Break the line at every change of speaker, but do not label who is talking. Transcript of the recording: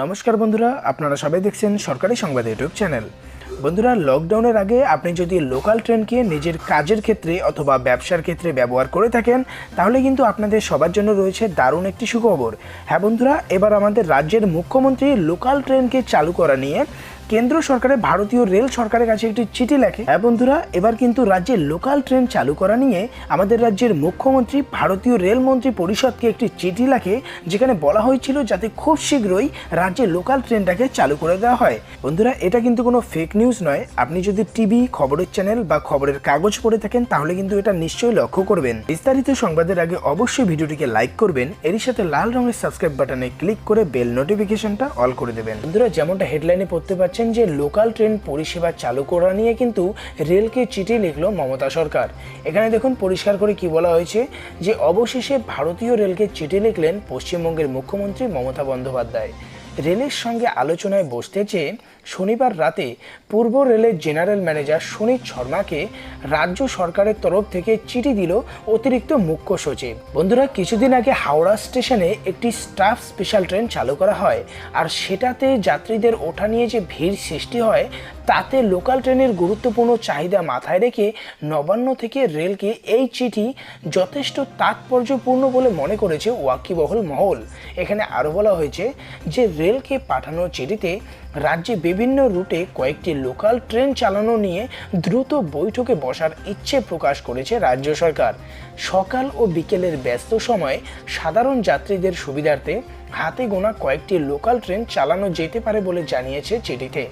নমস্কার বন্ধুরা, আপনারা সবাই দেখছেন সরকারি সংবাদ ইউটিউব চ্যানেল। বন্ধুরা লকডাউনের আগে আপনি যদি লোকাল ট্রেনকে নিজের কাজের ক্ষেত্রে অথবা ব্যবসার ক্ষেত্রে ব্যবহার করে থাকেন, তাহলে কিন্তু আপনাদের সবার জন্য রয়েছে দারুণ একটি সুখবর। হ্যাঁ বন্ধুরা, এবার আমাদের রাজ্যের মুখ্যমন্ত্রী লোকাল ট্রেনকে চালু করা নিয়ে কেন্দ্র সরকারের ভারতীয় রেল সরকারের কাছে একটি চিঠি লেখে হ্যাঁ বন্ধুরা, এবার কিন্তু রাজ্যে লোকাল ট্রেন চালু করা নিয়ে আমাদের রাজ্যের মুখ্যমন্ত্রী, ভারতীয় রেল মন্ত্রী পরিষদকে একটি চিঠি লেখে, যেখানে বলা হয়েছিল যাতে খুব শীঘ্রই রাজ্যে লোকাল ট্রেনটাকে চালু করে দেওয়া হয়। বন্ধুরা, এটা কিন্তু কোনো ফেক নিউজ নয়। আপনি যদি টিভি, খবরের চ্যানেল বা খবরের কাগজ পড়ে থাকেন, তাহলে কিন্তু এটা নিশ্চয়ই লক্ষ্য করবেন। বিস্তারিত সংবাদের আগে অবশ্যই ভিডিওটিকে লাইক করবেন, এরই সাথে লাল রঙের সাবস্ক্রাইব বাটনে ক্লিক করে বেল নোটিফিকেশনটা অল করে দেবেন। বন্ধুরা, যেমনটা হেডলাইনে পড়তে পারছেন যে লোকাল ট্রেন পরিষেবা চালু করা নিয়ে কিন্তু রেলকে চিঠি লিখল মমতা সরকার। এখানে দেখুন পরিষ্কার করে কি বলা হয়েছে যে অবশেষে ভারতীয় রেলকে চিঠি লিখলেন পশ্চিমবঙ্গের মুখ্যমন্ত্রী মমতা বন্দ্যোপাধ্যায়। রেলের সঙ্গে আলোচনায় বসতে চেয়ে শনিবার রাতে পূর্ব রেলের জেনারেল ম্যানেজার সুনীত শর্মাকে রাজ্য সরকারের তরফ থেকে চিঠি দিল অতিরিক্ত মুখ্য সচিব। বন্ধুরা, কিছুদিন আগে হাওড়া স্টেশনে একটি স্টাফ স্পেশাল ট্রেন চালু করা হয় আর সেটাতে যাত্রীদের ওঠা নিয়ে যে ভিড় সৃষ্টি হয়, তাতে লোকাল ট্রেনের গুরুত্বপূর্ণ চাহিদা মাথায় রেখে নবান্ন থেকে রেলকে এই চিঠি যথেষ্ট তাৎপর্যপূর্ণ বলে মনে করেছে ওয়াকিবহল মহল। এখানে আরও বলা হয়েছে যে, রেলকে পাঠানো চিঠিতে রাজ্যে বিভিন্ন রুটে কয়েকটি লোকাল ট্রেন চালানো নিয়ে দ্রুত বৈঠকে বসার ইচ্ছে প্রকাশ করেছে রাজ্য সরকার। সকাল ও বিকেলের ব্যস্ত সময়ে সাধারণ যাত্রীদের সুবিধার্থে হাতে গোনা কয়েকটি লোকাল ট্রেন চালানো যেতে পারে বলে জানিয়েছে চিঠিতে।